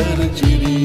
খবর চিরি